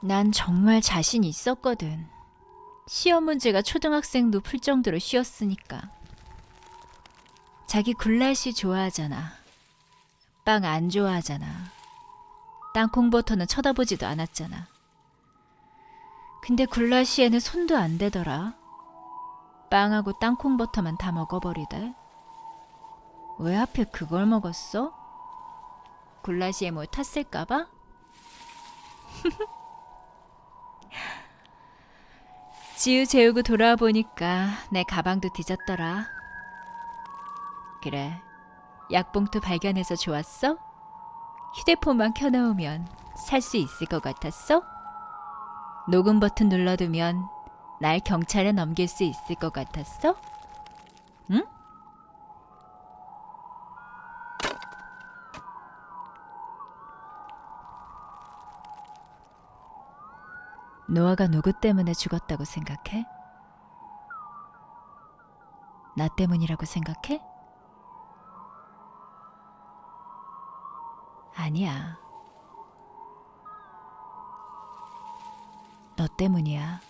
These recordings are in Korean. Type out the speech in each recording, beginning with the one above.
난 정말 자신 있었거든. 시험 문제가 초등학생도 풀 정도로 쉬웠으니까. 자기 굴라시 좋아하잖아. 빵 안 좋아하잖아. 땅콩버터는 쳐다보지도 않았잖아. 근데 굴라시에는 손도 안 대더라. 빵하고 땅콩버터만 다 먹어버리대. 왜 하필 그걸 먹었어? 굴라시에 뭐 탔을까봐? 지우 재우고 돌아와 보니까 내 가방도 뒤졌더라. 그래, 약봉투 발견해서 좋았어? 휴대폰만 켜놓으면 살 수 있을 것 같았어? 녹음 버튼 눌러두면 날 경찰에 넘길 수 있을 것 같았어? 노아가 누구 때문에 죽었다고 생각해? 나 때문이라고 생각해? 아니야. 너 때문이야.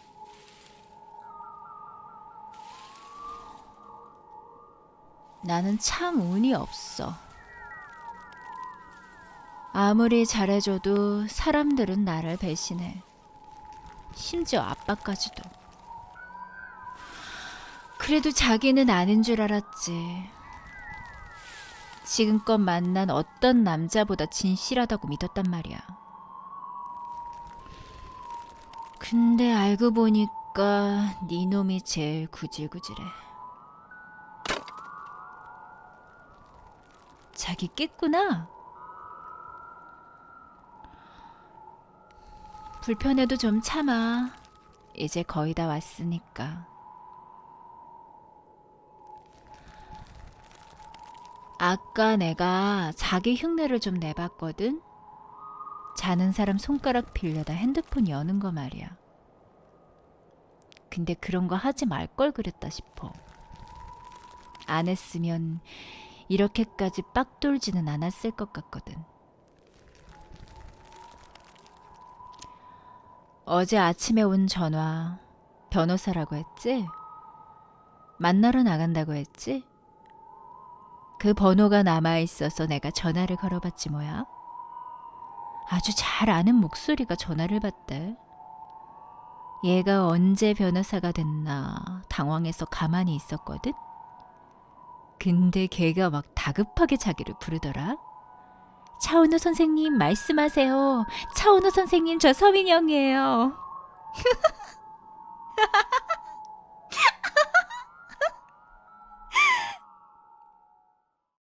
나는 참 운이 없어. 아무리 잘해줘도 사람들은 나를 배신해. 심지어 아빠까지도. 그래도 자기는 아닌 줄 알았지. 지금껏 만난 어떤 남자보다 진실하다고 믿었단 말이야. 근데 알고 보니까 네 놈이 제일 구질구질해. 자기 깼구나. 불편해도 좀 참아. 이제 거의 다 왔으니까. 아까 내가 자기 흉내를 좀 내봤거든. 자는 사람 손가락 빌려다 핸드폰 여는 거 말이야. 근데 그런 거 하지 말 걸 그랬다 싶어. 안 했으면 이렇게까지 빡 돌지는 않았을 것 같거든. 어제 아침에 온 전화 변호사라고 했지? 만나러 나간다고 했지? 그 번호가 남아 있어서 내가 전화를 걸어봤지 뭐야. 아주 잘 아는 목소리가 전화를 받대. 얘가 언제 변호사가 됐나 당황해서 가만히 있었거든. 근데 걔가 막 다급하게 자기를 부르더라. 차은우 선생님 말씀하세요. 차은우 선생님 저 서민영이에요.